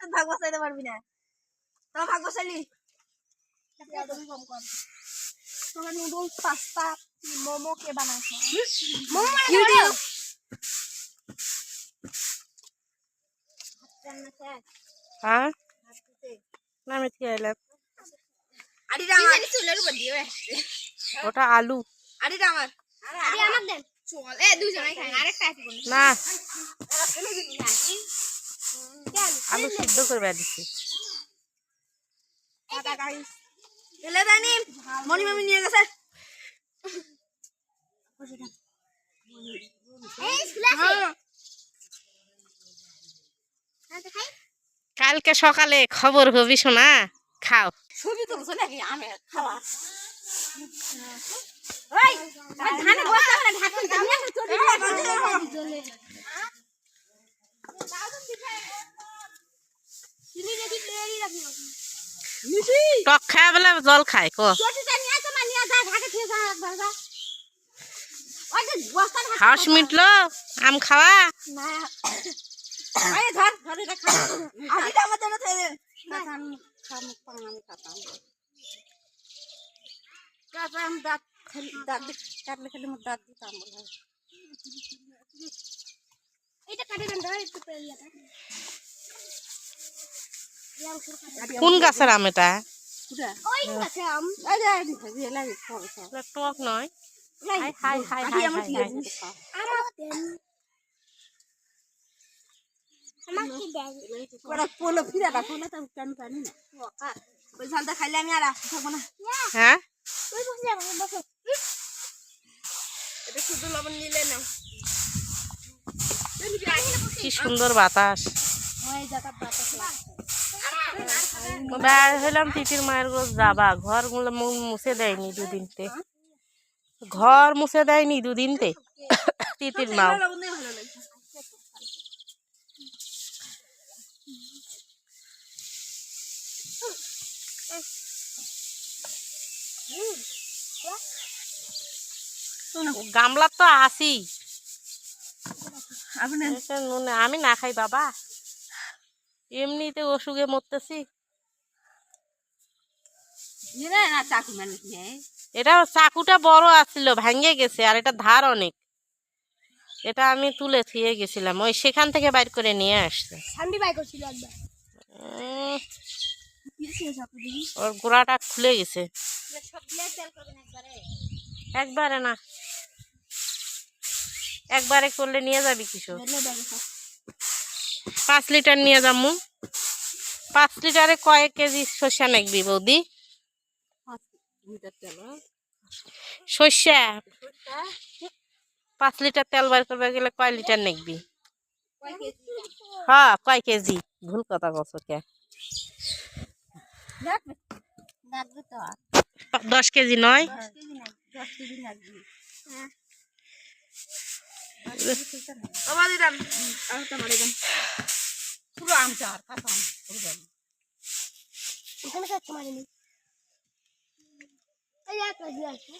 একটা ভাগ বসাইতে পারবি না। তো ভাগ বসাইলি? তোমরা নুডলস পাস্তা মোমো কে বানাইছো? মোমো ইউটিউব হ্যাঁ? নামে কি এলাম। আড়িটা আমার। চুলের উপর দিয়ে আসছে ওটা আলু। আড়িটা আমার। আরে আমার দেন। চল। এ দুজনেই খাই। আরেকটা আছে না। আলু সিদ্ধ করে দিচ্ছি। দাদা গাইস ফেলে দেয়নি মনি মামি নিয়ে গেছে। এই স্কুলে আছে। হ্যাঁ। তো খাই কালকে সকালে খবর হবি শোনা খাও। ছবি তুলছো নাকি? আমি খাওয়া ওই আর ধানে বসে না ঢাকুন তুমি একটা চটি জলে তুমি দেখি তৈরি রাখি মিশি টক খায় বলে জল খায় ক। হাউস মিটলো? আম খাওয়া? এটা কাটে দেন পেরিয়াটা কোন গাছের আম এটা? টক নয়। না খাইলে আমি আর আসতে থাকব না। হ্যাঁ? ওই বসে যাব বসো। এটা শুধু লবণ নিলে নাও। কি সুন্দর বাতাস। ওই জায়গা বাতাস। বের হইলাম তিতির মায়ের গোছ যাবা। ঘরগুলো মুছে দেয়নি দুদিনতে। ঘর মুছে দেয়নি দুদিনতে। তিতির মাও। লাগছে গামলা তো আসি আমি না খাই বাবা। এমনিতে অসুখে মরতেছি। এটা চাকুটা বড় আসছিল ভাঙ্গে গেছে আর এটা ধার অনেক। এটা আমি তুলে থুয়ে গেছিলাম ওই সেখান থেকে বাইর করে নিয়ে আসছে। ওর গোড়াটা খুলে গেছে। একবারে। না। একবারে করলে নিয়ে যাবি সব পাঁচ লিটার নিয়ে যাব। পাঁচ লিটারে কয়েক কেজি সর্ষা নাকবি বৌদি। সর্ষা। পাঁচ লিটার তেল বার করবে গেলে কয় লিটার নাকবি হ্যাঁ কয় কেজি? ভুল কথা কছ কে? দশ কেজি নয়? দশ কেজি আমার দিদাম আর মারি দাম পুরো আমটা আর আম, পুরো দাম এখানে কাজ মারিনি এই এক কেজি আছে।